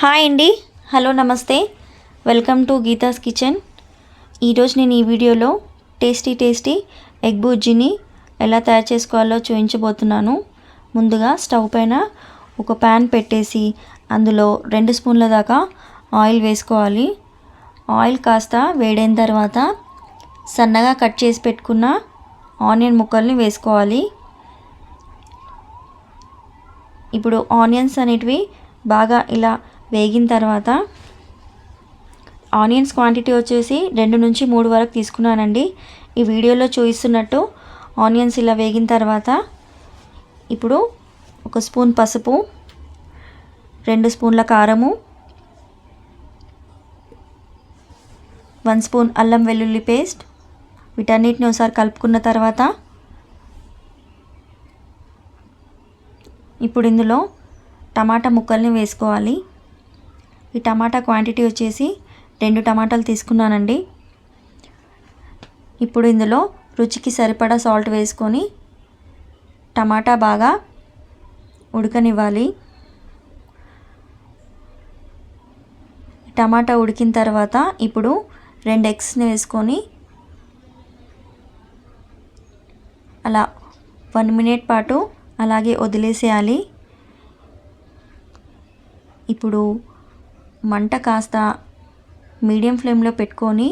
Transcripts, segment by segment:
Hi అండి. Hello నమస్తే. Welcome to Geeta's kitchen. ఈరోజు నేను ఈ వీడియోలో టేస్టీ టేస్టీ ఎగ్ బుజ్జిని ఎలా తయారు చేసుకోవాలో చూపించబోతున్నాను. ముందుగా స్టవ్ పైన ఒక ప్యాన్ పెట్టేసి అందులో రెండు స్పూన్ల దాకా ఆయిల్ వేసుకోవాలి. ఆయిల్ కాస్త వేడైన తర్వాత సన్నగా కట్ చేసి పెట్టుకున్న ఆనియన్ ముక్కల్ని వేసుకోవాలి. ఇప్పుడు ఆనియన్స్ అనేటివి బాగా ఇలా వేగిన తర్వాత ఆనియన్స్ క్వాంటిటీ వచ్చేసి రెండు నుంచి మూడు వరకు తీసుకున్నానండి. ఈ వీడియోలో చూపిస్తున్నట్టు ఆనియన్స్ ఇలా వేగిన తర్వాత ఇప్పుడు ఒక స్పూన్ పసుపు రెండు స్పూన్ల కారము వన్ స్పూన్ అల్లం వెల్లుల్లి పేస్ట్ వీటన్నిటిని ఒకసారి కలుపుకున్న తర్వాత ఇప్పుడు ఇందులో టమాటా ముక్కల్ని వేసుకోవాలి. ఈ టమాటా క్వాంటిటీ వచ్చేసి రెండు టమాటాలు తీసుకున్నానండి. ఇప్పుడు ఇందులో రుచికి సరిపడా సాల్ట్ వేసుకొని టమాటా బాగా ఉడకనివ్వాలి. టమాటా ఉడికిన తర్వాత ఇప్పుడు రెండు ఎగ్స్ని వేసుకొని అలా వన్ మినిట్ పాటు అలాగే వదిలేసేయాలి. ఇప్పుడు మంట కాస్త మీడియం ఫ్లేమ్లో పెట్టుకొని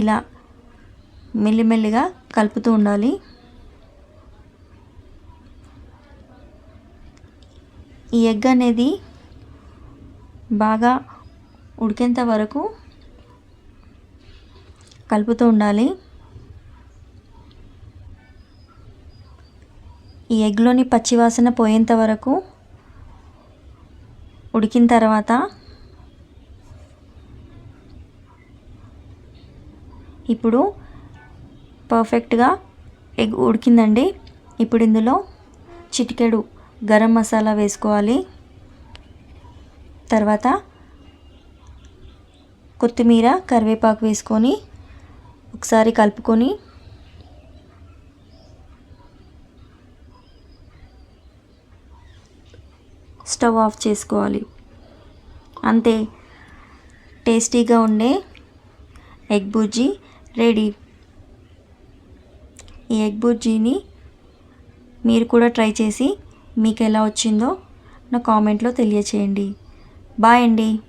ఇలా మెల్లిమెల్లిగా కలుపుతూ ఉండాలి. ఈ ఎగ్ అనేది బాగా ఉడికేంత వరకు కలుపుతూ ఉండాలి. ఈ ఎగ్లోని పచ్చివాసన పోయేంత వరకు ఉడికిన తర్వాత ఇప్పుడు పర్ఫెక్ట్గా ఎగ్ ఉడికిందండి. ఇప్పుడు ఇందులో చిటికెడు గరం మసాలా వేసుకోవాలి. తర్వాత కొత్తిమీర కరివేపాకు వేసుకొని ఒకసారి కలుపుకొని స్టవ్ ఆఫ్ చేసుకోవాలి. అంతే టేస్టీగా ఉండే ఎగ్ బుజ్జీ రెడీ. ఈ ఎగ్ బుజ్జీని మీరు కూడా ట్రై చేసి మీకు ఎలా వచ్చిందో నా కామెంట్లో తెలియచేయండి. బాయ్ అండి.